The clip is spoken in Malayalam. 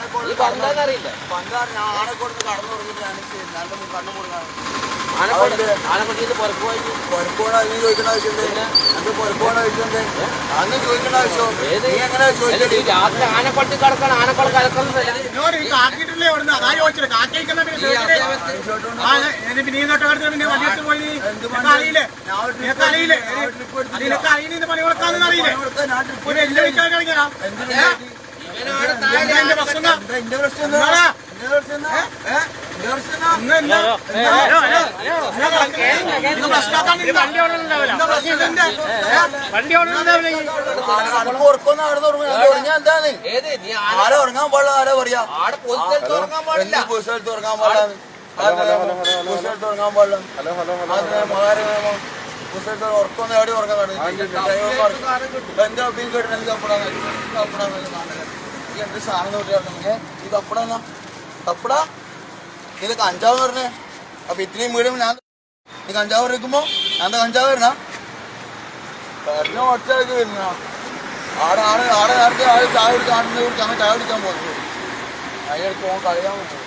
ആനക്കോട് കടന്നു ഞാൻ നല്ല കണ്ണു പൊരപ്പോണ നീ ചോദിക്കേണ്ട ആവശ്യമുണ്ട്. അന്ന് പൊരപ്പോണ ആവശ്യമുണ്ട് അന്ന് ചോദിക്കേണ്ട ആവശ്യം ഏത്? നീ എങ്ങനെ അല്ല, ചോദിക്കണ്ടേ ഈ രാത്രി ആനക്കൊട്ടി കിടക്കണം ആനക്കോട് കലക്കുന്നത് എന്നോട് ഈ കാക്കിട്ടില്ലേ അവിടുന്ന്? അതാ ചോദിച്ചത്. കാക്കയിക്കുന്ന പിന്നെ ചോദിച്ചിട്ട് ആ ഞാൻ പിന്നെ ഈ തൊട്ട് അടുത്ത് പോയി. അറിയില്ലേ? നിനക്ക് അറിയില്ലേ? അറിയില്ല പണി കൊടുക്കാന്ന് അറിയില്ലേ? എല്ലാം വിളിക്കാൻ ഉറക്കൊന്നും അവിടെ തുടങ്ങും ഞാൻ എന്താണ് ഏത് നീ ആരെ ഉറങ്ങാൻ പാടില്ല ആരെ പറയാ ഉറങ്ങാൻ പാടില്ല പൊതു സ്ഥലത്ത് ഉറങ്ങാൻ പാടില്ല പൊതു സ്ഥലത്ത് ഉറങ്ങാൻ പാടില്ല മഹാരമോ സ്ഥലത്ത് ഉറക്കൊന്നും എവിടെ ഉറങ്ങാൻ പാടില്ല എന്റെ ഒപ്പിയും കേട്ടിട്ട് എനിക്ക് അപ്പടാന്ന് അപ്പടാൻ കാണുന്നത് ഈ എന്ത് സാധനം നോക്കിയാണെങ്കിൽ ഈ തപ്പട എന്നാ തപ്പട ഇത് കഞ്ചാവ് പറഞ്ഞേ. അപ്പൊ ഇത്രയും വീടും ഞാൻ നീ കഞ്ചാവ് എടുക്കുമ്പോ ഞാൻ കഞ്ചാവ് വരണ പറഞ്ഞ ഒറ്റയ്ക്ക് വരുന്ന ആടെ ആടെ ആടെ നേരത്തെ ആൾ ചായ കുടിക്കാൻ ആടിനെ കുടിക്കാൻ അങ്ങനെ ചായ കുടിക്കാൻ പോകുന്നു അതിനടുത്ത് പോകാൻ കളിയാൻ പോകുന്നു